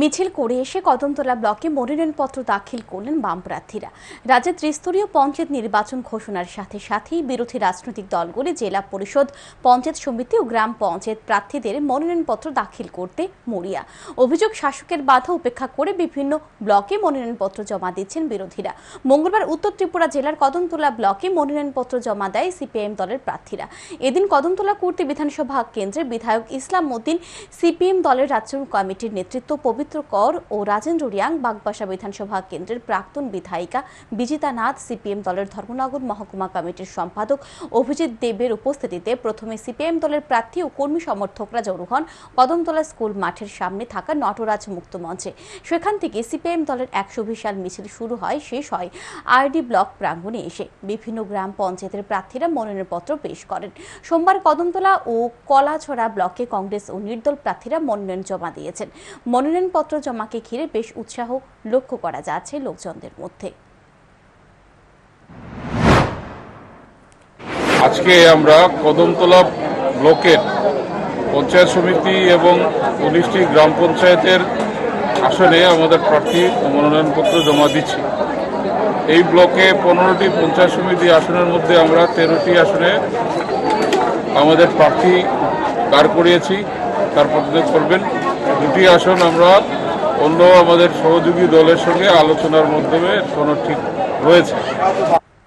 মিছিল করে এসে কদমতলা ব্লকে মনোনয়নপত্র দাখিল করলেন বাম প্রার্থীরা। রাজ্যের ত্রিস্তরীয় পঞ্চায়েত নির্বাচন ঘোষণার সাথে সাথেই বিরোধী রাজনৈতিক দলগুলি জেলা পরিষদ, পঞ্চায়েত সমিতি ও গ্রাম পঞ্চায়েত প্রার্থীদের মনোনয়নপত্র দাখিল করতে মরিয়া। অভিযোগ শাসকের বাধা উপেক্ষা করে বিভিন্ন ব্লকে মনোনয়নপত্র জমা দিচ্ছেন বিরোধীরা। মঙ্গলবার উত্তর ত্রিপুরা জেলার কদমতলা ব্লকে মনোনয়নপত্র জমা দেয় সিপিএম দলের প্রার্থীরা। এদিন কদমতলা কুর্তি বিধানসভা কেন্দ্রের বিধায়ক ইসলাম উদ্দিন সিপিএম দলের রাজ্য কমিটির নেতৃত্ব পবিত্র কর ও রাজেন্দ্র রিয়াং বাগবাসা বিধানসভা কেন্দ্রের প্রাক্তন বিধায়িকা বিজিতা নাথ, সিপিএম দলের ধর্মনগর মহকুমা কমিটির সম্পাদক অভিজিৎ দেবের উপস্থিতিতে প্রথমে সিপিএম দলের প্রার্থী ও কর্মী সমর্থকরা জড়ো হন কদমতলা স্কুল মাঠের সামনে থাকা নটরাজ মুক্ত মঞ্চে। সেখান থেকে সিপিএম দলের একশো বিশাল মিছিল শুরু হয়, শেষ হয় আরডি ব্লক প্রাঙ্গণে এসে। বিভিন্ন গ্রাম পঞ্চায়েতের প্রার্থীরা মনোনয়নপত্র পেশ করেন। সোমবার কদমতলা ও কলাছড়া ব্লকে কংগ্রেস ও নির্দল প্রার্থীরা মনোনয়ন জমা দিয়েছেন। মনোনয়নপত্র জমাকে ঘিরে বেশ উৎসাহ লক্ষ্য করা যাচ্ছে লোকজনদের মধ্যে। আজকে আমরা কদমতলা ব্লকের পঞ্চায়েত সমিতি এবং উনিশটি গ্রাম পঞ্চায়েতের আসনে আমাদের প্রার্থী মনোনয়নপত্র জমা দিচ্ছি। এই ব্লকে পনেরোটি পঞ্চায়েত সমিতি আসনের মধ্যে আমরা তেরোটি আসনে আমাদের প্রার্থী দাঁড় করিয়েছি। তার প্রতিনিধিত্ব করবেন। দুটি আসন আমরা অন্য আমাদের সহযোগী দলের সঙ্গে আলোচনার মাধ্যমে কোনো ঠিক রয়েছে